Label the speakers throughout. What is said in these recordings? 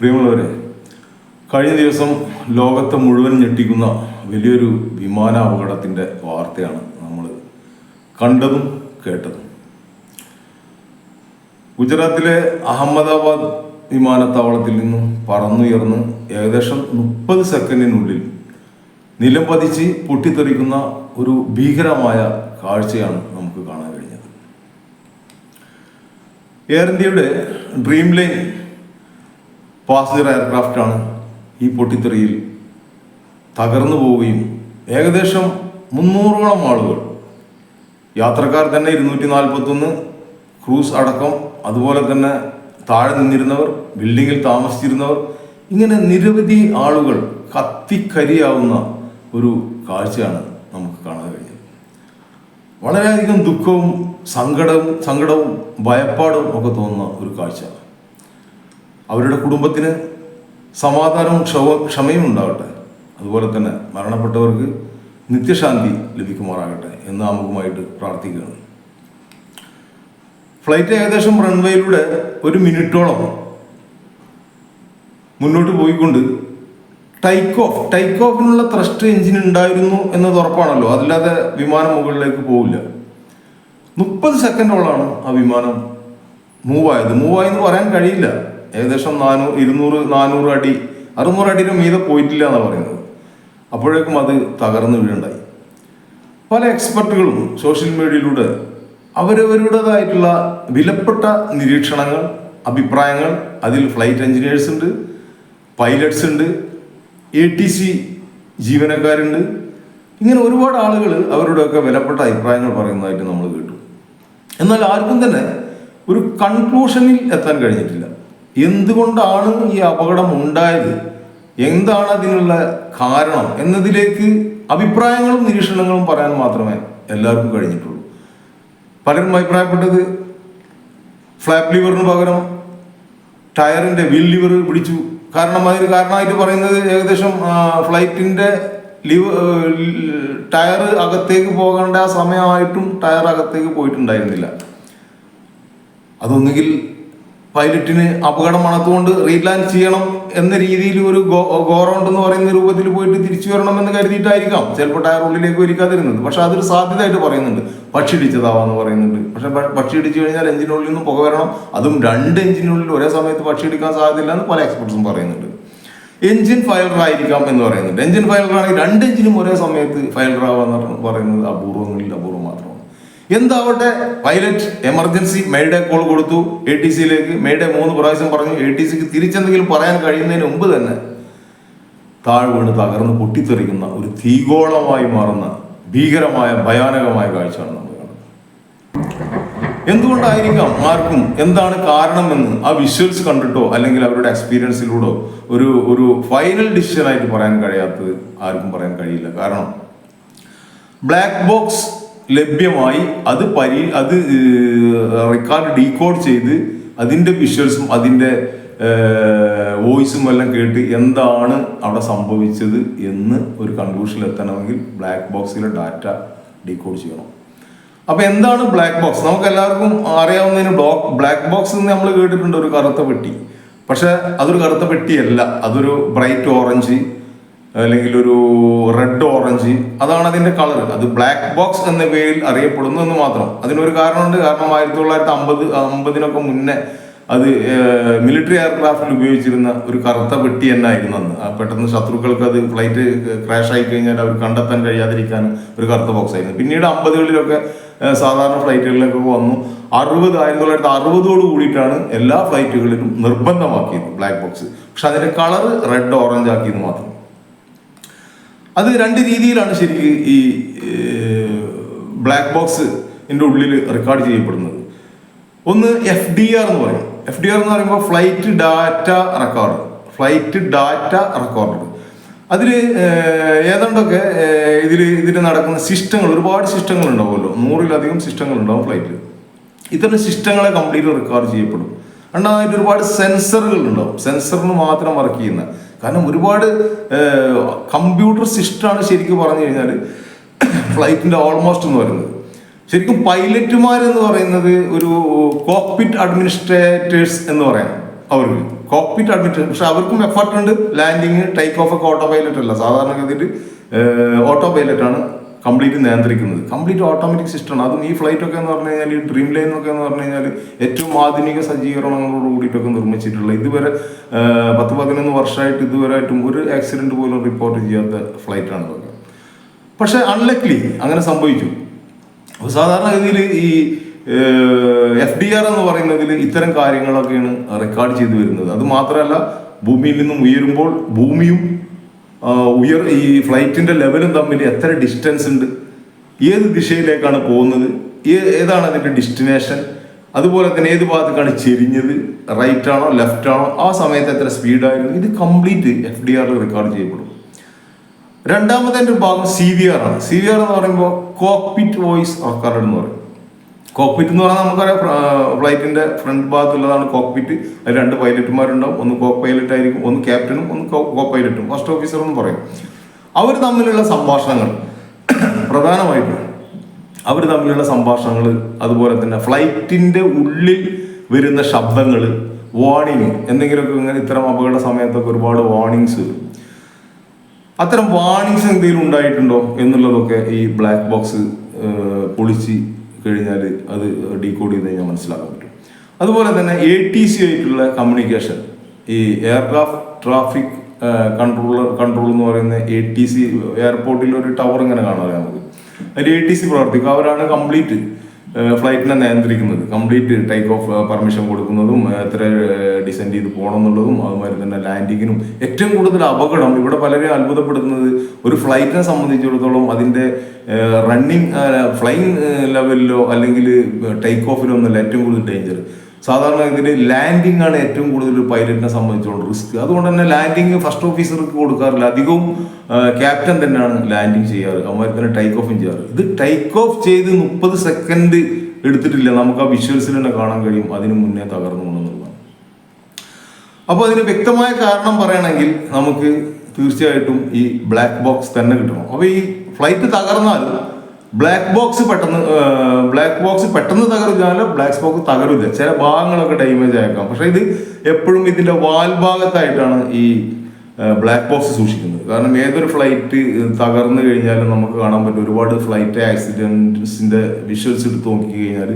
Speaker 1: പ്രിയമുള്ളവരെ കഴിഞ്ഞ ദിവസം ലോകത്തെ മുഴുവൻ ഞെട്ടിക്കുന്ന വലിയൊരു വിമാന അപകടത്തിന്റെ വാർത്തയാണ് നമ്മൾ കണ്ടതും കേട്ടതും. ഗുജറാത്തിലെ അഹമ്മദാബാദ് വിമാനത്താവളത്തിൽ നിന്നും പറന്നുയർന്ന് ഏകദേശം മുപ്പത് സെക്കൻഡിനുള്ളിൽ നിലം പതിച്ച് പൊട്ടിത്തെറിക്കുന്ന ഒരു ഭീകരമായ കാഴ്ചയാണ് നമുക്ക് കാണാൻ കഴിഞ്ഞത്. എയർ ഇന്ത്യയുടെ ഡ്രീം ലൈൻ പാസഞ്ചർ എയർക്രാഫ്റ്റാണ് ഈ പൊട്ടിത്തെറിയിൽ തകർന്നു പോവുകയും ഏകദേശം മുന്നൂറോളം ആളുകൾ. യാത്രക്കാർ തന്നെ ഇരുന്നൂറ്റി നാൽപ്പത്തൊന്ന് ക്രൂസ് അടക്കം അതുപോലെ തന്നെ താഴെ നിന്നിരുന്നവർ ബിൽഡിങ്ങിൽ താമസിച്ചിരുന്നവർ ഇങ്ങനെ നിരവധി ആളുകൾ കത്തിക്കരിയാവുന്ന ഒരു കാഴ്ചയാണ് നമുക്ക് കാണാൻ കഴിഞ്ഞത് വളരെയധികം ദുഃഖവും സങ്കടവും സങ്കടവും ഭയപ്പാടും ഒക്കെ തോന്നുന്ന ഒരു കാഴ്ച. അവരുടെ കുടുംബത്തിന് സമാധാനവും ക്ഷമ ക്ഷമയും ഉണ്ടാവട്ടെ. അതുപോലെ തന്നെ മരണപ്പെട്ടവർക്ക് നിത്യശാന്തി ലഭിക്കുമാറാകട്ടെ എന്ന് ആമുഖമായിട്ട് പ്രാർത്ഥിക്കുകയാണ് ഫ്ലൈറ്റ് ഏകദേശം റൺവേയിലൂടെ ഒരു മിനിറ്റോളം മുന്നോട്ട് പോയിക്കൊണ്ട് ടൈക്ക് ഓഫ് ടൈക്ക് ഓഫിനുള്ള ത്രസ്റ്റ് എഞ്ചിൻ ഉണ്ടായിരുന്നു എന്നത് ഉറപ്പാണല്ലോ. അതില്ലാതെ വിമാനം മുകളിലേക്ക് പോവില്ല. മുപ്പത് സെക്കൻഡോളാണ് ആ വിമാനം മൂവായത് മൂവായെന്ന് മൂവ് പറയാൻ കഴിയില്ല. ഏകദേശം നാനൂറ് ഇരുന്നൂറ് നാനൂറ് അടി അറുന്നൂറ് അടിയുടെ മീതെ പോയിട്ടില്ല എന്നാണ് പറയുന്നത്. അപ്പോഴേക്കും അത് തകർന്നു വീഴുണ്ടായി. പല എക്സ്പെർട്ടുകളും സോഷ്യൽ മീഡിയയിലൂടെ അവരവരുടേതായിട്ടുള്ള വിലപ്പെട്ട നിരീക്ഷണങ്ങൾ അഭിപ്രായങ്ങൾ അതിൽ ഫ്ലൈറ്റ് എഞ്ചിനീയേഴ്സ് ഉണ്ട് പൈലറ്റ്സ് ഉണ്ട് എ ടി സി ജീവനക്കാരുണ്ട്. ഇങ്ങനെ ഒരുപാട് ആളുകൾ അവരുടെയൊക്കെ വിലപ്പെട്ട അഭിപ്രായങ്ങൾ പറയുന്നതായിട്ട് നമ്മൾ കേട്ടു. എന്നാൽ ആർക്കും തന്നെ ഒരു കൺക്ലൂഷനിൽ എത്താൻ കഴിഞ്ഞിട്ടില്ല. എന്തുകൊണ്ടാണ് ഈ അപകടം ഉണ്ടായത് എന്താണ് അതിനുള്ള കാരണം? എന്നതിലേക്ക് അഭിപ്രായങ്ങളും നിരീക്ഷണങ്ങളും പറയാൻ മാത്രമേ എല്ലാവർക്കും കഴിഞ്ഞിട്ടുള്ളൂ. പലരും അഭിപ്രായപ്പെട്ടത് ഫ്ലാപ്പ് ലിവറിന് പകരം ടയറിന്റെ വീൽ ലിവർ പിടിച്ചു. കാരണം അതിന് കാരണമായിട്ട് പറയുന്നത് ഏകദേശം ഫ്ലൈറ്റിന്റെ ലിവ് ടയർ അകത്തേക്ക് പോകേണ്ട സമയമായിട്ടും ടയർ അകത്തേക്ക് പോയിട്ടുണ്ടായിരുന്നില്ല. അതൊന്നുകിൽ പൈലറ്റിന് അപകടം മണത്തുകൊണ്ട് റീലാൻഡ് ചെയ്യണം എന്ന രീതിയിൽ ഒരു ഗോറൗണ്ട് എന്ന് പറയുന്ന രൂപത്തിൽ പോയിട്ട് തിരിച്ചു വരണം എന്ന് കരുതിയിട്ടായിരിക്കാം ചിലപ്പോൾ ടയർ ഉള്ളിലേക്ക് ഒരിക്കാതിരുന്നത് പക്ഷെ അതൊരു സാധ്യതയായിട്ട് പറയുന്നുണ്ട്. പക്ഷി ഇടിച്ചതാവാന്ന് പറയുന്നുണ്ട്. പക്ഷെ പക്ഷി ഇടിച്ചു കഴിഞ്ഞാൽ എഞ്ചിനുള്ളിൽ നിന്നും പുക വരണം. അതും രണ്ട് എഞ്ചിനുള്ളിൽ ഒരേ സമയത്ത് പക്ഷി ഇടിക്കാൻ സാധ്യതയില്ല എന്ന് പല എക്സ്പെർട്സും പറയുന്നുണ്ട്. എഞ്ചിൻ ഫയലർ ആയിരിക്കാം എന്ന് പറയുന്നുണ്ട്. എഞ്ചിൻ ഫയലർ ആണെങ്കിൽ രണ്ട് എഞ്ചിനും ഒരേ സമയത്ത് ഫയലർ ആവാന്ന് പറയുന്നത് അപൂർവങ്ങളിൽ അപൂർവം മാത്രമാണ് എന്താവട്ടെ പൈലറ്റ് എമർജൻസി മേയുടെ കോൾ കൊടുത്തു എ ടി സിയിലേക്ക് മേയുടെ മൂന്ന് പ്രാവശ്യം പറഞ്ഞു എ ടി സിക്ക് തിരിച്ചെന്തെങ്കിലും പറയാൻ കഴിയുന്നതിന് മുമ്പ് തന്നെ താഴെ തകർന്ന് പൊട്ടിത്തെറിക്കുന്ന ഒരു തീഗോളമായി മാറുന്ന ഭീകരമായ ഭയാനകമായ കാഴ്ചയാണ് നമ്മൾ കാണുന്നത് എന്തുകൊണ്ടായിരിക്കാം ആർക്കും എന്താണ് കാരണമെന്ന് ആ വിഷ്വൽസ് കണ്ടിട്ടോ അല്ലെങ്കിൽ അവരുടെ എക്സ്പീരിയൻസിലൂടെ ഒരു ഒരു ഫൈനൽ ഡിസിഷൻ ആയിട്ട് പറയാൻ കഴിയാത്തത് ആർക്കും പറയാൻ കഴിയില്ല. കാരണം ബ്ലാക്ക് ബോക്സ് ലഭ്യമായി അത് പരി അത് റെക്കോർഡ് ഡീകോഡ് ചെയ്ത് അതിന്റെ വിഷ്വൽസും അതിന്റെ വോയിസും എല്ലാം കേട്ട് എന്താണ് അവിടെ സംഭവിച്ചത് എന്ന് ഒരു കൺക്ലൂഷനിൽ എത്തണമെങ്കിൽ ബ്ലാക്ക് ബോക്സിലെ ഡാറ്റ ഡീകോഡ് ചെയ്യണം. അപ്പോൾ എന്താണ് ബ്ലാക്ക് ബോക്സ് നമുക്ക് എല്ലാവർക്കും അറിയാവുന്നതിന് ബ്ലോക്ക് ബ്ലാക്ക് ബോക്സ് എന്ന് നമ്മൾ കേട്ടിട്ടുണ്ട് ഒരു കറുത്ത പെട്ടി. പക്ഷേ അതൊരു കറുത്ത പെട്ടിയല്ല അതൊരു ബ്രൈറ്റ് ഓറഞ്ച് അല്ലെങ്കിൽ ഒരു റെഡ് ഓറഞ്ച് അതാണ് അതിന്റെ കളർ അത് ബ്ലാക്ക് ബോക്സ് എന്ന പേരിൽ അറിയപ്പെടുന്നു എന്ന് മാത്രം. അതിനൊരു കാരണമുണ്ട്. കാരണം ആയിരത്തി തൊള്ളായിരത്തി അമ്പത് അമ്പതിനൊക്കെ മുന്നേ അത് മിലിറ്ററി എയർക്രാഫ്റ്റിൽ ഉപയോഗിച്ചിരുന്ന ഒരു കറുത്ത പെട്ടി എന്നായിരുന്നു അന്ന്. പെട്ടെന്ന് ശത്രുക്കൾക്ക് അത് ഫ്ലൈറ്റ് ക്രാഷ് ആയി കഴിഞ്ഞാൽ അവർ കണ്ടെത്താൻ കഴിയാതിരിക്കാൻ ഒരു കറുത്ത ബോക്സ് ആയിരുന്നു. പിന്നീട് അമ്പതുകളിലൊക്കെ സാധാരണ ഫ്ലൈറ്റുകളിലൊക്കെ വന്നു. അറുപത് ആയിരത്തി തൊള്ളായിരത്തി അറുപതോട് കൂടിയിട്ടാണ് എല്ലാ ഫ്ലൈറ്റുകളിലും നിർബന്ധമാക്കിയത് ബ്ലാക്ക് ബോക്സ് പക്ഷെ അതിന്റെ കളർ റെഡ് ഓറഞ്ച് ആക്കിയത് മാത്രം. അത് രണ്ട് രീതിയിലാണ് ശരിക്കും ഈ ബ്ലാക്ക് ബോക്സ് എന്റെ ഉള്ളിൽ റെക്കോർഡ് ചെയ്യപ്പെടുന്നത്. ഒന്ന് എഫ് ഡി ആർ എന്ന് പറയും. എഫ് ഡി ആർ എന്ന് പറയുമ്പോൾ flight data recorder flight data recorder അതിൽ ഏതാണ്ടൊക്കെ ഇതിൽ ഇതിൽ നടക്കുന്ന സിസ്റ്റങ്ങൾ ഒരുപാട് സിസ്റ്റങ്ങൾ ഉണ്ടാവുമല്ലോ. നൂറിലധികം സിസ്റ്റങ്ങൾ ഉണ്ടാവും ഫ്ലൈറ്റിൽ ഇത്തരം സിസ്റ്റങ്ങളെ കംപ്ലീറ്റ് റെക്കോർഡ് ചെയ്യപ്പെടും. രണ്ടാമതായിട്ട് ഒരുപാട് സെൻസറുകൾ ഉണ്ടാവും. സെൻസറിന് മാത്രം വർക്ക് ചെയ്യുന്ന കാരണം ഒരുപാട് കമ്പ്യൂട്ടർ സിസ്റ്റമാണ് ശരിക്കും പറഞ്ഞു കഴിഞ്ഞാൽ ഫ്ലൈറ്റിന്റെ ഓൾമോസ്റ്റ് എന്ന് പറയുന്നത്. ശരിക്കും പൈലറ്റുമാർ എന്ന് പറയുന്നത് ഒരു കോക്പിറ്റ് അഡ്മിനിസ്ട്രേറ്റേഴ്സ് എന്ന് പറയാം അവർക്ക് കോക്പിറ്റ് അഡ്മിനിസ്ട്രേറ്റ് പക്ഷെ അവർക്കും എഫർട്ട് ഉണ്ട് ലാൻഡിങ് ടേക്ക് ഓഫ് ഒക്കെ ഓട്ടോ പൈലറ്റ് അല്ല. സാധാരണഗതിയിൽ ഓട്ടോ പൈലറ്റാണ് കംപ്ലീറ്റ് നിയന്ത്രിക്കുന്നത്. കംപ്ലീറ്റ് ഓട്ടോമാറ്റിക് സിസ്റ്റമാണ് അതും ഈ ഫ്ലൈറ്റ് ഒക്കെ എന്ന് പറഞ്ഞു കഴിഞ്ഞാൽ ഈ ഡ്രീം ലൈൻ എന്നൊക്കെ എന്ന് പറഞ്ഞു കഴിഞ്ഞാൽ ഏറ്റവും ആധുനിക സജ്ജീകരണങ്ങളോട് കൂടിയിട്ടൊക്കെ നിർമ്മിച്ചിട്ടുള്ള ഇതുവരെ പത്ത് പതിനൊന്ന് വർഷമായിട്ട് ഇതുവരെയായിട്ടും ഒരു ആക്സിഡന്റ് പോലും റിപ്പോർട്ട് ചെയ്യാത്ത ഫ്ലൈറ്റാണ് ഇതൊക്കെ പക്ഷെ അൺലക്ലി അങ്ങനെ സംഭവിച്ചു. അപ്പോൾ സാധാരണഗതിയിൽ ഈ എഫ് ഡി ആർ എന്ന് പറയുന്നതിൽ ഇത്തരം കാര്യങ്ങളൊക്കെയാണ് റെക്കോർഡ് ചെയ്തു വരുന്നത്. അത് മാത്രമല്ല ഭൂമിയിൽ നിന്നും ഉയരുമ്പോൾ ഭൂമിയും ഉയർ ഈ ഫ്ലൈറ്റിന്റെ ലെവലും തമ്മിൽ എത്ര ഡിസ്റ്റൻസ് ഉണ്ട്? ഏത് ദിശയിലേക്കാണ് പോകുന്നത്? ഏതാണ് അതിന്റെ ഡെസ്റ്റിനേഷൻ അതുപോലെ തന്നെ ഏത് ഭാഗത്തേക്കാണ് ചെരിഞ്ഞത്? റൈറ്റ് ആണോ ലെഫ്റ്റ് ആണോ? ആ സമയത്ത് എത്ര സ്പീഡായിരുന്നു ഇത് കംപ്ലീറ്റ് എഫ് ഡി ആറിൽ റെക്കോർഡ് ചെയ്യപ്പെടും. രണ്ടാമത്തെ ഭാഗം സി വി ആർ ആണ്. സി വി ആർ എന്ന് പറയുമ്പോൾ കോക്പിറ്റ് വോയിസ് റെക്കോർഡ് എന്ന് പറയും. കോക്പിറ്റ് എന്ന് പറഞ്ഞാൽ നമുക്കറിയാം ഫ്ലൈറ്റിന്റെ ഫ്രണ്ട് ഭാഗത്തുള്ളതാണ് കോക്പിറ്റ് അതിൽ രണ്ട് പൈലറ്റുമാരുണ്ടാവും ഒന്ന് കോ പൈലറ്റ് ആയിരിക്കും ഒന്ന് ക്യാപ്റ്റനും ഒന്ന് കോ പൈലറ്റും ഫസ്റ്റ് ഓഫീസറും എന്ന് പറയും. അവർ തമ്മിലുള്ള സംഭാഷണങ്ങൾ പ്രധാനമായിട്ടും അവർ തമ്മിലുള്ള സംഭാഷണങ്ങൾ അതുപോലെ തന്നെ ഫ്ലൈറ്റിന്റെ ഉള്ളിൽ വരുന്ന ശബ്ദങ്ങൾ വാണിങ് എന്തെങ്കിലുമൊക്കെ ഇങ്ങനെ ഇത്തരം അപകട സമയത്തൊക്കെ ഒരുപാട് വാണിങ്സ് വരും. അത്തരം വാണിങ്സ് എന്തെങ്കിലും ഉണ്ടായിട്ടുണ്ടോ എന്നുള്ളതൊക്കെ ഈ ബ്ലാക്ക് ബോക്സ് പൊളിച്ച് കഴിഞ്ഞാൽ അത് ഡീകോഡ് ചെയ്ത് കഴിഞ്ഞാൽ മനസ്സിലാക്കാൻ പറ്റും. അതുപോലെ തന്നെ എ ടി സി ആയിട്ടുള്ള കമ്മ്യൂണിക്കേഷൻ ഈ എയർക്രാഫ്റ്റ് ട്രാഫിക് കൺട്രോളർ കൺട്രോൾ എന്ന് പറയുന്ന എ ടി സി എയർപോർട്ടിൽ ഒരു ടവർ ഇങ്ങനെ കാണാറ് നമുക്ക്? അതിൽ എ ടി സി പ്രവർത്തിക്കും. അവരാണ് കംപ്ലീറ്റ് ഫ്ലൈറ്റിനെ നിയന്ത്രിക്കുന്നത് കംപ്ലീറ്റ് ടേക്ക് ഓഫ് പെർമിഷൻ കൊടുക്കുന്നതും എത്ര ഡിസെൻഡ് ചെയ്ത് പോകണം എന്നുള്ളതും അതുമാതിരി തന്നെ ലാൻഡിങ്ങിനും ഏറ്റവും കൂടുതൽ അപകടം ഇവിടെ പലരെയും അത്ഭുതപ്പെടുത്തുന്നത് ഒരു ഫ്ലൈറ്റിനെ സംബന്ധിച്ചിടത്തോളം അതിന്റെ റണ്ണിങ് ഫ്ലൈങ് ലെവലിലോ അല്ലെങ്കിൽ ടേക്ക് ഓഫിലോ ഒന്നല്ല ഏറ്റവും കൂടുതൽ ഡേഞ്ചർ സാധാരണ ഇതിൽ ലാൻഡിംഗ് ആണ് ഏറ്റവും കൂടുതൽ പൈലറ്റിനെ സംബന്ധിച്ചുകൊണ്ട് റിസ്ക് അതുകൊണ്ട് തന്നെ ലാൻഡിങ് ഫസ്റ്റ് ഓഫീസർക്ക് കൊടുക്കാറില്ല. അധികവും ക്യാപ്റ്റൻ തന്നെയാണ് ലാൻഡിങ് ചെയ്യാറ്. അവന്മാർ തന്നെ ടൈക്ക് ഓഫും ചെയ്യാറ്. ഇത് ടൈക്ക് ഓഫ് ചെയ്ത് മുപ്പത് സെക്കൻഡ് എടുത്തിട്ടില്ല. നമുക്ക് ആ വിഷ്വൽസിൽ തന്നെ കാണാൻ കഴിയും. അതിന് മുന്നേ തകർന്നു കൊണ്ടെന്നുള്ളതാണ് അപ്പോൾ അതിന് വ്യക്തമായ കാരണം പറയണമെങ്കിൽ നമുക്ക് തീർച്ചയായിട്ടും ഈ ബ്ലാക്ക് ബോക്സ് തന്നെ കിട്ടണം. അപ്പോൾ ഈ ഫ്ലൈറ്റ് തകർന്നാൽ ബ്ലാക്ക് ബോക്സ് പെട്ടെന്ന് ബ്ലാക്ക് ബോക്സ് പെട്ടെന്ന് തകരുകയല്ല ബ്ലാക്ക് ബോക്സ് തകരില്ല. ചില ഭാഗങ്ങളൊക്കെ ഡാമേജ് ആയേക്കാം. പക്ഷെ ഇത് എപ്പോഴും ഇതിന്റെ വാൽ ഭാഗത്തായിട്ടാണ് ഈ ബ്ലാക്ക് ബോക്സ് സൂക്ഷിക്കുന്നത്. കാരണം ഏതൊരു ഫ്ലൈറ്റ് തകർന്നു കഴിഞ്ഞാലും നമുക്ക് കാണാൻ പറ്റും. ഒരുപാട് ഫ്ലൈറ്റ് ആക്സിഡൻസിന്റെ വിഷ്വൽസ് എടുത്ത് നോക്കി കഴിഞ്ഞാൽ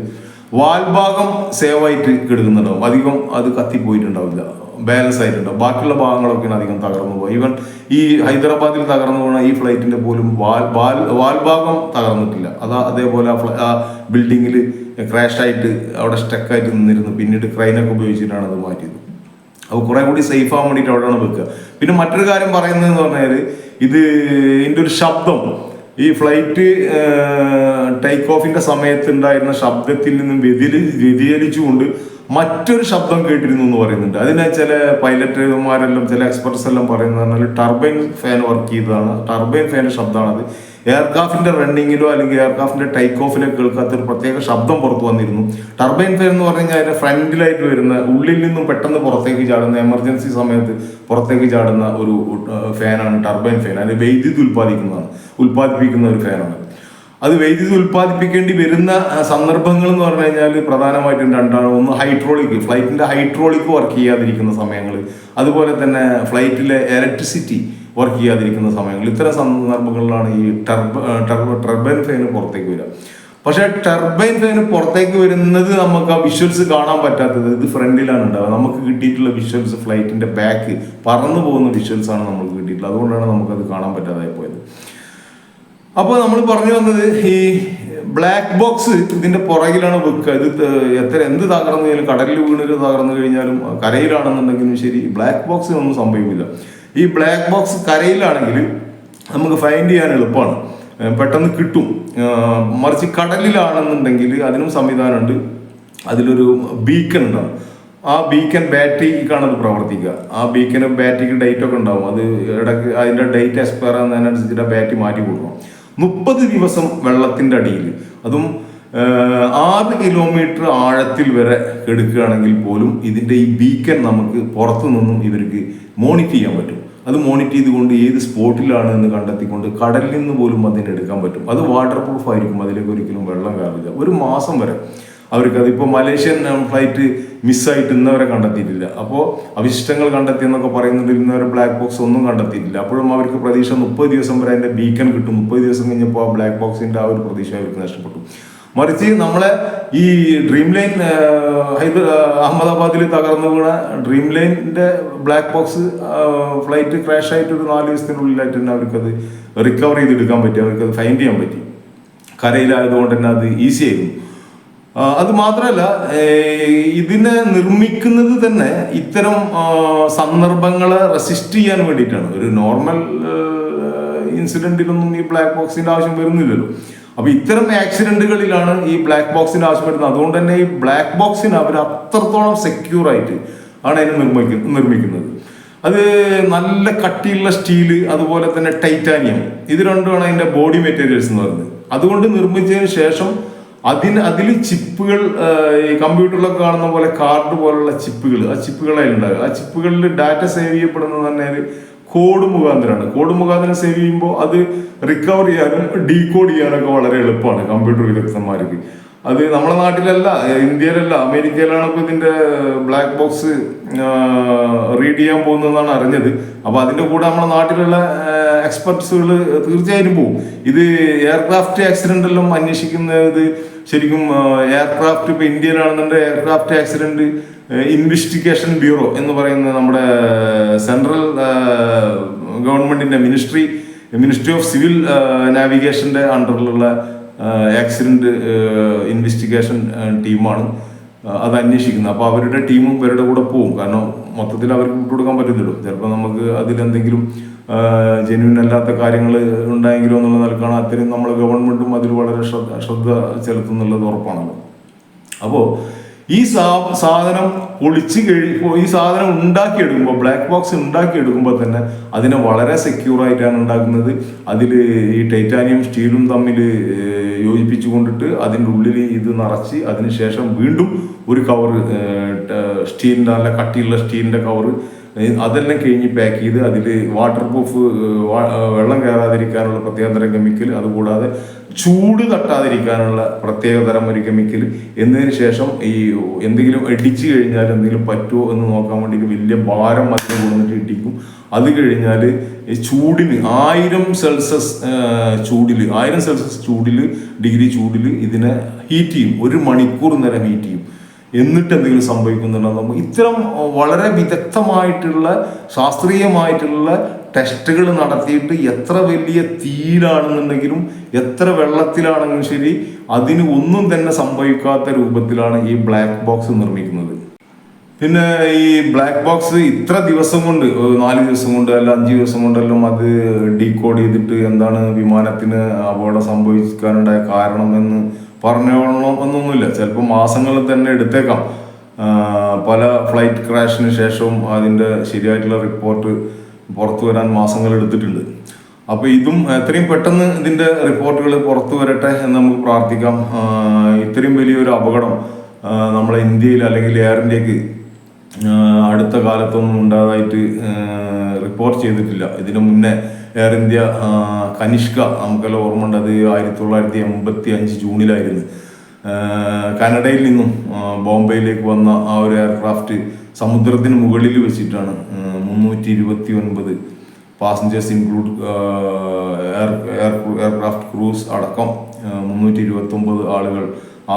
Speaker 1: വാൽഭാഗം സേവ് ആയിട്ട് കിടക്കുന്നുണ്ടാവും. അധികം അത് കത്തിപ്പോയിട്ടുണ്ടാവില്ല. ബാലൻസ് ആയിട്ടുണ്ട്. ബാക്കിയുള്ള ഭാഗങ്ങളൊക്കെയാണ് അധികം തകർന്നു പോകുക ഈവൻ ഈ ഹൈദരാബാദിൽ തകർന്നു പോകുന്ന ഈ ഫ്ലൈറ്റിന്റെ പോലും വാൽ വാൽ വാൽഭാഗം തകർന്നിട്ടില്ല. അത് അതേപോലെ ആ ബിൽഡിങ്ങിൽ ക്രാഷ് ആയിട്ട് അവിടെ സ്റ്റക്കായിട്ട് നിന്നിരുന്നു. പിന്നീട് ക്രൈനൊക്കെ ഉപയോഗിച്ചിട്ടാണ് അത് മാറ്റിയത്. അപ്പോൾ കുറെ കൂടി സേഫ് ആവാൻ വേണ്ടിയിട്ട് അവിടെയാണ് വെക്കുക. പിന്നെ മറ്റൊരു കാര്യം പറയുന്നത് എന്ന് പറഞ്ഞാൽ ഇത് ഇതിന്റെ ഒരു ശബ്ദം. ഈ ഫ്ലൈറ്റ് ടേക്ക് ഓഫിന്റെ സമയത്ത് ഉണ്ടായിരുന്ന ശബ്ദത്തിൽ നിന്നും വ്യതിരി വ്യതിചലിച്ചുകൊണ്ട് മറ്റൊരു ശബ്ദം കേട്ടിരുന്നു എന്ന് പറയുന്നുണ്ട്. അതിന് ചില പൈലറ്റുമാരെല്ലാം ചില എക്സ്പെർട്സ് എല്ലാം പറയുന്നത് പറഞ്ഞാൽ ടർബൈൻ ഫാൻ വർക്ക് ചെയ്തതാണ്. ടർബൈൻ ഫാന്റെ ശബ്ദമാണത്. എയർക്രാഫ്റ്റിന്റെ റണ്ണിങ്ങിലോ അല്ലെങ്കിൽ എയർക്രാഫ്റ്റിന്റെ ടേക്ക് ഓഫിലോ കേൾക്കാത്ത ഒരു പ്രത്യേക ശബ്ദം പുറത്തു വന്നിരുന്നു. ടർബൈൻ ഫാൻ എന്ന് പറഞ്ഞു കഴിഞ്ഞാൽ അതിന്റെ ഫ്രണ്ടിലായിട്ട് വരുന്ന ഉള്ളിൽ നിന്നും പെട്ടെന്ന് പുറത്തേക്ക് ചാടുന്ന എമർജൻസി സമയത്ത് പുറത്തേക്ക് ചാടുന്ന ഒരു ഫാനാണ് ടർബൈൻ ഫാൻ അതിന് വൈദ്യുതി ഉൽപ്പാദിക്കുന്നതാണ്. ഉൽപ്പാദിപ്പിക്കുന്ന ഒരു ഫാനാണ് അത് വൈദ്യുതി ഉൽപ്പാദിപ്പിക്കേണ്ടി വരുന്ന സന്ദർഭങ്ങൾ എന്ന് പറഞ്ഞു കഴിഞ്ഞാൽ പ്രധാനമായിട്ടും രണ്ടാണ്. ഒന്ന് ഹൈഡ്രോളിക് ഫ്ലൈറ്റിന്റെ ഹൈഡ്രോളിക് വർക്ക് ചെയ്യാതിരിക്കുന്ന സമയങ്ങൾ അതുപോലെ തന്നെ ഫ്ലൈറ്റിലെ ഇലക്ട്രിസിറ്റി വർക്ക് ചെയ്യാതിരിക്കുന്ന സമയങ്ങൾ ഇത്തരം സന്ദർഭങ്ങളിലാണ് ഈ ടർബ ടർബ ടർബൈൻ ഫാന് പുറത്തേക്ക് വരിക. പക്ഷേ ടർബൈൻ ഫാന് പുറത്തേക്ക് വരുന്നത് നമുക്ക് ആ വിഷ്വൽസ് കാണാൻ പറ്റാത്തത് ഇത് ഫ്രണ്ടിലാണ് ഉണ്ടാവുക. നമുക്ക് കിട്ടിയിട്ടുള്ള വിഷ്വൽസ് ഫ്ലൈറ്റിന്റെ ബാക്ക് പറന്നു പോകുന്ന വിഷ്വൽസ് ആണ് നമുക്ക് കിട്ടിയിട്ടുള്ളത്. അതുകൊണ്ടാണ് നമുക്കത് കാണാൻ പറ്റാതായി പോയത്. അപ്പോൾ നമ്മൾ പറഞ്ഞു വന്നത് ഈ ബ്ലാക്ക് ബോക്സ് ഇതിന്റെ പുറകിലാണ് വെക്കുക. ഇത് എത്ര എന്ത് തകർന്നു കഴിഞ്ഞാലും കടലിൽ വീണിട്ട് തകർന്നു കഴിഞ്ഞാലും കരയിലാണെന്നുണ്ടെങ്കിലും ശരി ബ്ലാക്ക് ബോക്സ് ഒന്നും സംഭവിക്കില്ല. ഈ ബ്ലാക്ക് ബോക്സ് കരയിലാണെങ്കിൽ നമുക്ക് ഫൈൻഡ് ചെയ്യാൻ എളുപ്പമാണ്. പെട്ടെന്ന് കിട്ടും. മറിച്ച് കടലിലാണെന്നുണ്ടെങ്കിൽ അതിനും സംവിധാനമുണ്ട്. അതിലൊരു ബീക്കൺ ഉണ്ടാവും. ആ ബീക്കൺ ബാറ്ററിക്കാണ് അത് പ്രവർത്തിക്കുക. ആ ബീക്കന് ബാറ്ററിക്ക് ഡേറ്റ് ഒക്കെ ഉണ്ടാവും. അത് ഇടയ്ക്ക് അതിന്റെ ഡേറ്റ് എക്സ്പയർ ആകുന്നതിനനുസരിച്ചിട്ട് ബാറ്ററി മാറ്റി കൊടുക്കണം. മുപ്പത് ദിവസം വെള്ളത്തിന്റെ അടിയിൽ. അതും ആറ് കിലോമീറ്റർ ആഴത്തിൽ വരെ എടുക്കുകയാണെങ്കിൽ പോലും ഇതിന്റെ ഈ ബീക്കൻ നമുക്ക് പുറത്തു നിന്നും ഇവർക്ക് മോണിറ്റർ ചെയ്യാൻ പറ്റും. അത് മോണിറ്റർ ചെയ്തുകൊണ്ട് ഏത് സ്പോട്ടിലാണ് എന്ന് കണ്ടെത്തിക്കൊണ്ട് കടലിൽ നിന്ന് പോലും അതിനെ എടുക്കാൻ പറ്റും. അത് വാട്ടർ പ്രൂഫ് ആയിരിക്കും അതിലേക്ക് ഒരിക്കലും വെള്ളം കയറില്ല ഒരു മാസം വരെ അവർക്ക് അതിപ്പോൾ മലേഷ്യൻ ഫ്ലൈറ്റ് മിസ്സായിട്ട് ഇന്നവരെ കണ്ടെത്തിയിട്ടില്ല. അപ്പോൾ അവശിഷ്ടങ്ങൾ കണ്ടെത്തി എന്നൊക്കെ പറയുന്നുണ്ട് ഇന്നവരെ ബ്ലാക്ക് ബോക്സ് ഒന്നും കണ്ടെത്തിയിട്ടില്ല. അപ്പോഴും അവർക്ക് പ്രതീക്ഷ മുപ്പത് ദിവസം വരെ അതിന്റെ ബീക്കൺ കിട്ടും. മുപ്പത് ദിവസം കഴിഞ്ഞപ്പോൾ ആ ബ്ലാക്ക് ബോക്സിന്റെ ആ ഒരു പ്രതീക്ഷ അവർക്ക് നഷ്ടപ്പെട്ടു. മറിച്ച് നമ്മളെ ഈ ഡ്രീം ലൈൻ അഹമ്മദാബാദിൽ തകർന്നു വീണ ഡ്രീം ലൈനിന്റെ ബ്ലാക്ക് ബോക്സ് ഫ്ലൈറ്റ് ക്രാഷ് ആയിട്ട് ഒരു നാല് ദിവസത്തിനുള്ളിലായിട്ട് തന്നെ അവർക്കത് റിക്കവർ ചെയ്തെടുക്കാൻ പറ്റി. അവർക്കത് ഫൈൻഡ് ചെയ്യാൻ പറ്റി. കരയിലായതുകൊണ്ട് തന്നെ അത് ഈസി ആയിരുന്നു. അത് മാത്രമല്ല ഇതിനെ നിർമ്മിക്കുന്നത് തന്നെ ഇത്തരം സന്ദർഭങ്ങളെ റെസിസ്റ്റ് ചെയ്യാൻ വേണ്ടിയിട്ടാണ്. ഒരു നോർമൽ ഇൻസിഡന്റിലൊന്നും ഈ ബ്ലാക്ക് ബോക്സിന്റെ ആവശ്യം വരുന്നില്ലല്ലോ. അപ്പൊ ഇത്തരം ആക്സിഡന്റുകളിലാണ് ഈ ബ്ലാക്ക് ബോക്സിന്റെ ആവശ്യം വരുന്നത്. അതുകൊണ്ട് തന്നെ ഈ ബ്ലാക്ക് ബോക്സിന് അവർ അത്രത്തോളം സെക്യൂർ ആയിട്ട് ആണ് അതിനെ നിർമ്മിക്കുന്നത് നിർമ്മിക്കുന്നത്. അത് നല്ല കട്ടിയുള്ള സ്റ്റീൽ അതുപോലെ തന്നെ ടൈറ്റാനിയം ഇത് രണ്ടുമാണ് അതിന്റെ ബോഡി മെറ്റീരിയൽസ് എന്ന് പറയുന്നത്. അതുകൊണ്ട് നിർമ്മിച്ചതിന് ശേഷം അതിന് അതിൽ ചിപ്പുകൾ ഈ കമ്പ്യൂട്ടറിലൊക്കെ കാണുന്ന പോലെ കാർഡ് പോലുള്ള ചിപ്പുകൾ ആ ചിപ്പുകളായിട്ടുണ്ടാകും ആ ചിപ്പുകളിൽ ഡാറ്റ സേവ് ചെയ്യപ്പെടുന്നത് തന്നെ കോഡ് മുഖാന്തരമാണ്. കോഡ് മുഖാന്തരം സേവ് ചെയ്യുമ്പോൾ അത് റിക്കവർ ചെയ്യാനും ഡീകോഡ് ചെയ്യാനൊക്കെ വളരെ എളുപ്പമാണ് കമ്പ്യൂട്ടർ വിദഗ്ധന്മാർക്ക്. അത് നമ്മുടെ നാട്ടിലല്ല ഇന്ത്യയിലല്ല. അമേരിക്കയിലാണ് ഇപ്പോൾ ഇതിന്റെ ബ്ലാക്ക് ബോക്സ് റീഡ് ചെയ്യാൻ പോകുന്നതെന്നാണ് അറിഞ്ഞത്. അപ്പൊ അതിന്റെ കൂടെ നമ്മുടെ നാട്ടിലുള്ള എക്സ്പെർട്സുകൾ തീർച്ചയായിട്ടും പോകും ഇത് എയർക്രാഫ്റ്റ് ആക്സിഡന്റ് എല്ലാം അന്വേഷിക്കുന്നത് ശരിക്കും എയർക്രാഫ്റ്റ് ഇപ്പൊ ഇന്ത്യയിലാണെന്നുണ്ടെങ്കിൽ എയർക്രാഫ്റ്റ് ആക്സിഡന്റ് ഇൻവെസ്റ്റിഗേഷൻ ബ്യൂറോ എന്ന് പറയുന്ന നമ്മുടെ സെൻട്രൽ ഗവൺമെന്റിന്റെ മിനിസ്ട്രി മിനിസ്ട്രി ഓഫ് സിവിൽ നാവിഗേഷന്റെ അണ്ടറിലുള്ള ആക്സിഡന്റ് ഇൻവെസ്റ്റിഗേഷൻ ടീമാണ്. അത് അന്വേഷിക്കുന്നത്. അപ്പോൾ അവരുടെ ടീമും ഇവരുടെ കൂടെ പോവും. കാരണം മൊത്തത്തിൽ അവർക്ക് വിട്ടുകൊടുക്കാൻ പറ്റത്തില്ലോ ചിലപ്പോൾ നമുക്ക് അതിലെന്തെങ്കിലും ജെന്യൂൻ അല്ലാത്ത കാര്യങ്ങൾ ഉണ്ടായെങ്കിലോ എന്നുള്ള നിലക്കാണ് അത്രയും നമ്മൾ ഗവൺമെന്റും അതിൽ വളരെ ശ്രദ്ധ ശ്രദ്ധ ചെലുത്തുന്നുള്ളത് ഉറപ്പാണല്ലോ. അപ്പോൾ ഈ സാ സാധനം പൊളിച്ച് കഴി ഈ സാധനം ഉണ്ടാക്കിയെടുക്കുമ്പോൾ ബ്ലാക്ക് ബോക്സ് ഉണ്ടാക്കിയെടുക്കുമ്പോൾ തന്നെ അതിനെ വളരെ സെക്യൂർ ആയിട്ടാണ് ഉണ്ടാക്കുന്നത്. അതിൽ ഈ ടൈറ്റാനിയം സ്റ്റീലും തമ്മിൽ യോജിപ്പിച്ചു കൊണ്ടിട്ട് അതിന്റെ ഉള്ളിൽ ഇത് നിറച്ച് അതിനുശേഷം വീണ്ടും ഒരു കവർ സ്റ്റീലിന്റെ നല്ല കട്ടിയുള്ള സ്റ്റീലിന്റെ കവർ അതെല്ലാം കഴിഞ്ഞ് പാക്ക് ചെയ്ത് അതിൽ വാട്ടർ പ്രൂഫ് വെള്ളം കയറാതിരിക്കാനുള്ള പ്രത്യേകതരം കെമിക്കൽ അതുകൂടാതെ ചൂട് തട്ടാതിരിക്കാനുള്ള പ്രത്യേകതരം ഒരു കെമിക്കൽ എന്നതിന് ശേഷം ഈ എന്തെങ്കിലും ഇടിച്ചു കഴിഞ്ഞാൽ എന്തെങ്കിലും പറ്റുമോ എന്ന് നോക്കാൻ വേണ്ടിയിട്ട് വലിയ ഭാരം അതിന് കൊടുത്തിട്ട് ഇടിക്കും. അത് കഴിഞ്ഞാൽ ചൂടിന് ആയിരം സെൽഷ്യസ് ചൂടിൽ ആയിരം സെൽഷ്യസ് ചൂടിൽ ഡിഗ്രി ചൂടിൽ ഇതിനെ ഹീറ്റ് ചെയ്യും. ഒരു മണിക്കൂർ നേരം ഹീറ്റ് ചെയ്യും. എന്നിട്ട് എന്തെങ്കിലും സംഭവിക്കുന്നുണ്ടോ നമ്മൾ ഇത്തരം വളരെ വിദഗ്ധമായിട്ടുള്ള ശാസ്ത്രീയമായിട്ടുള്ള ടെസ്റ്റുകൾ നടത്തിയിട്ട് എത്ര വലിയ തീരാണെന്നുണ്ടെങ്കിലും എത്ര വെള്ളത്തിലാണെങ്കിലും ശരി അതിന് ഒന്നും തന്നെ സംഭവിക്കാത്ത രൂപത്തിലാണ് ഈ ബ്ലാക്ക് ബോക്സ് നിർമ്മിക്കുന്നത്. പിന്നെ ഈ ബ്ലാക്ക് ബോക്സ് ഇത്ര ദിവസം കൊണ്ട് നാല് ദിവസം കൊണ്ട് അല്ല അഞ്ച് ദിവസം കൊണ്ടെല്ലാം അത് ഡീകോഡ് ചെയ്തിട്ട് എന്താണ് വിമാനത്തിന് അപകടം സംഭവിക്കാനുണ്ടായ കാരണം എന്ന് പറഞ്ഞോളണം എന്നൊന്നുമില്ല ചിലപ്പോൾ മാസങ്ങളിൽ തന്നെ എടുത്തേക്കാം. പല ഫ്ലൈറ്റ് ക്രാഷിന് ശേഷവും അതിന്റെ ശരിയായിട്ടുള്ള റിപ്പോർട്ട് പുറത്തു വരാൻ മാസങ്ങൾ എടുത്തിട്ടുണ്ട്. അപ്പോൾ ഇതും എത്രയും പെട്ടെന്ന് ഇതിന്റെ റിപ്പോർട്ടുകൾ പുറത്തു വരട്ടെ എന്ന് നമുക്ക് പ്രാർത്ഥിക്കാം. ഇത്രയും വലിയൊരു അപകടം നമ്മളെ ഇന്ത്യയിൽ അല്ലെങ്കിൽ എയർ ഇന്ത്യയ്ക്ക് അടുത്ത കാലത്തൊന്നും ഉണ്ടായതായിട്ട് റിപ്പോർട്ട് ചെയ്തിട്ടില്ല. ഇതിനു മുന്നേ എയർ ഇന്ത്യ കനിഷ്ക നമുക്കെല്ലാം ഓർമ്മ ഉണ്ട്. അത് ആയിരത്തി തൊള്ളായിരത്തി എൺപത്തി അഞ്ച് ജൂണിലായിരുന്നു കാനഡയിൽ നിന്നും ബോംബെയിലേക്ക് വന്ന ആ ഒരു എയർക്രാഫ്റ്റ് സമുദ്രത്തിന് മുകളിൽ വെച്ചിട്ടാണ് മുന്നൂറ്റി ഇരുപത്തി ഒൻപത് passengers include air aircraft crews അടക്കം മുന്നൂറ്റി ഇരുപത്തി ഒമ്പത് ആളുകൾ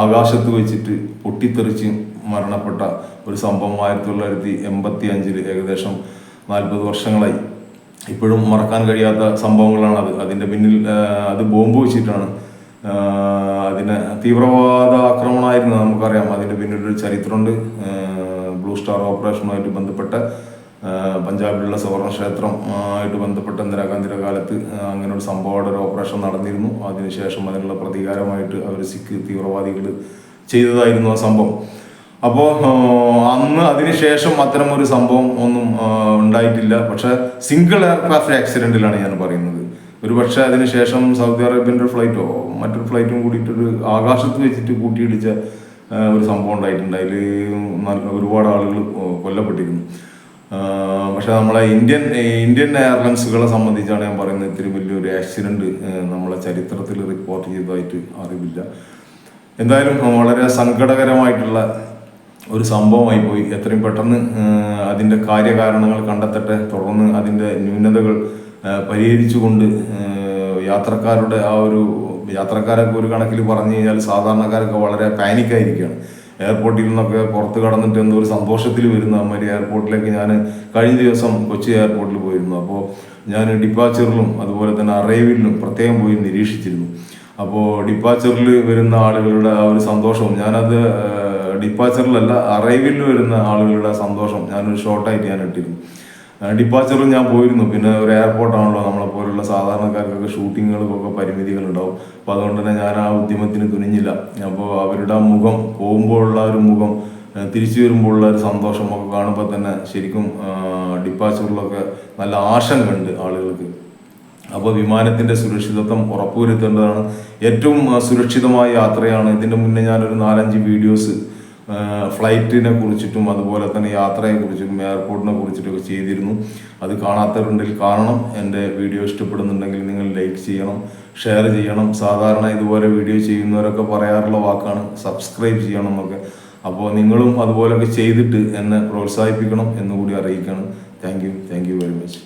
Speaker 1: ആകാശത്ത് വെച്ചിട്ട് പൊട്ടിത്തെറിച്ച് മരണപ്പെട്ട ഒരു സംഭവം ആയിരത്തി തൊള്ളായിരത്തി എൺപത്തി അഞ്ചിൽ ഏകദേശം നാൽപ്പത് വർഷങ്ങളായി. ഇപ്പോഴും മറക്കാൻ കഴിയാത്ത സംഭവങ്ങളാണ് അത്. അതിന്റെ പിന്നിൽ അത് ബോംബ് വെച്ചിട്ടാണ്. അതിന് തീവ്രവാദ ആക്രമണമായിരുന്നു നമുക്കറിയാം. അതിന്റെ പിന്നിലൊരു ചരിത്രമുണ്ട്. ബ്ലൂ സ്റ്റാർ ഓപ്പറേഷനുമായിട്ട് ബന്ധപ്പെട്ട പഞ്ചാബിലുള്ള സുവർണ ക്ഷേത്രം ആയിട്ട് ബന്ധപ്പെട്ട ഇന്ദിരാഗാന്ധിയുടെ കാലത്ത് അങ്ങനെ ഒരു സംഭവമായിട്ട് ഒരു ഓപ്പറേഷൻ നടന്നിരുന്നു. അതിനുശേഷം അതിനുള്ള പ്രതികാരമായിട്ട് അവർ സിഖ് തീവ്രവാദികൾ ചെയ്തതായിരുന്നു ആ സംഭവം. അപ്പോൾ അന്ന് അതിനുശേഷം അത്തരം ഒരു സംഭവം ഒന്നും ഉണ്ടായിട്ടില്ല. പക്ഷെ സിംഗിൾ എയർക്രാഫ്റ്റ് ആക്സിഡന്റിലാണ് ഞാൻ പറയുന്നത്. ഒരു പക്ഷേ അതിനുശേഷം സൗദി അറേബ്യന്റെ ഒരു ഫ്ലൈറ്റോ മറ്റൊരു ഫ്ലൈറ്റും കൂടിയിട്ടൊരു ആകാശത്ത് വെച്ചിട്ട് കൂട്ടിയിടിച്ച ഒരു സംഭവം ഉണ്ടായിട്ടുണ്ട്. അതിൽ ഒരുപാട് ആളുകൾ കൊല്ലപ്പെട്ടിരുന്നു. പക്ഷെ നമ്മളെ ഇന്ത്യൻ ഇന്ത്യൻ എയർലൈൻസുകളെ സംബന്ധിച്ചാണ് ഞാൻ പറയുന്നത് ഇത്തിരി വലിയൊരു ആക്സിഡന്റ് നമ്മളെ ചരിത്രത്തിൽ റിപ്പോർട്ട് ചെയ്തതായിട്ട് അറിവില്ല. എന്തായാലും വളരെ സങ്കടകരമായിട്ടുള്ള ഒരു സംഭവമായി പോയി. എത്രയും പെട്ടെന്ന് അതിന്റെ കാര്യകാരണങ്ങൾ കണ്ടെത്തട്ടെ. തുടർന്ന് അതിന്റെ ന്യൂനതകൾ പരിഹരിച്ചുകൊണ്ട് യാത്രക്കാരുടെ ആ ഒരു യാത്രക്കാരൊക്കെ ഒരു കണക്കിൽ പറഞ്ഞു കഴിഞ്ഞാൽ സാധാരണക്കാരൊക്കെ വളരെ പാനിക്കായിരിക്കുകയാണ് എയർപോർട്ടിൽ നിന്നൊക്കെ പുറത്ത് കടന്നിട്ട് എന്തോ ഒരു സന്തോഷത്തിൽ വരുന്ന മാതിരി എയർപോർട്ടിലേക്ക് ഞാൻ കഴിഞ്ഞ ദിവസം കൊച്ചി എയർപോർട്ടിൽ പോയിരുന്നു. അപ്പോൾ ഞാൻ ഡിപ്പാച്ചറിലും അതുപോലെ തന്നെ അറൈവിലും പ്രത്യേകം പോയി നിരീക്ഷിച്ചിരുന്നു. അപ്പോൾ ഡിപ്പാച്ചറിൽ വരുന്ന ആളുകളുടെ ആ ഒരു സന്തോഷവും ഞാനത് ഡിപ്പാച്ചറിലല്ല അറൈവിൽ വരുന്ന ആളുകളുടെ സന്തോഷം. ഞാനൊരു ഷോർട്ടായിട്ട് ഞാൻ ഇട്ടിരുന്നു. ഡിപ്പാച്ചറിൽ ഞാൻ പോയിരുന്നു. പിന്നെ ഒരു എയർപോർട്ടാണല്ലോ നമ്മളെ പോലുള്ള സാധാരണക്കാർക്കൊക്കെ ഷൂട്ടിങ്ങുകൾക്കൊക്കെ പരിമിതികളുണ്ടാവും. അപ്പോൾ അതുകൊണ്ട് തന്നെ ഞാൻ ആ ഉദ്യമത്തിന് തുനിഞ്ഞില്ല. അപ്പോൾ അവരുടെ മുഖം പോകുമ്പോഴുള്ള ഒരു മുഖം തിരിച്ചു വരുമ്പോഴുള്ള ഒരു സന്തോഷമൊക്കെ കാണുമ്പോൾ തന്നെ ശരിക്കും ഡിപ്പാച്ചറിലൊക്കെ നല്ല ആശങ്കയുണ്ട് ആളുകൾക്ക്. അപ്പോൾ വിമാനത്തിന്റെ സുരക്ഷിതത്വം ഉറപ്പുവരുത്തേണ്ടതാണ്. ഏറ്റവും സുരക്ഷിതമായ യാത്രയാണ്. ഇതിന്റെ മുന്നേ ഞാനൊരു നാലഞ്ച് വീഡിയോസ് ഫ്ലൈറ്റിനെ കുറിച്ചിട്ടും അതുപോലെ തന്നെ യാത്രയെ കുറിച്ചിട്ടും എയർപോർട്ടിനെ കുറിച്ചിട്ടൊക്കെ ചെയ്തിരുന്നു. അത് കാണാത്തവരുണ്ടെങ്കിൽ കാണണം. എന്റെ വീഡിയോ ഇഷ്ടപ്പെടുന്നുണ്ടെങ്കിൽ നിങ്ങൾ ലൈക്ക് ചെയ്യണം ഷെയർ ചെയ്യണം. സാധാരണ ഇതുപോലെ വീഡിയോ ചെയ്യുന്നവരൊക്കെ പറയാറുള്ള വാക്കാണ് സബ്സ്ക്രൈബ് ചെയ്യണം എന്നൊക്കെ. അപ്പോൾ നിങ്ങളും അതുപോലെയൊക്കെ ചെയ്തിട്ട് എന്നെ പ്രോത്സാഹിപ്പിക്കണം എന്നുകൂടി അറിയിക്കണം thank you thank you very much.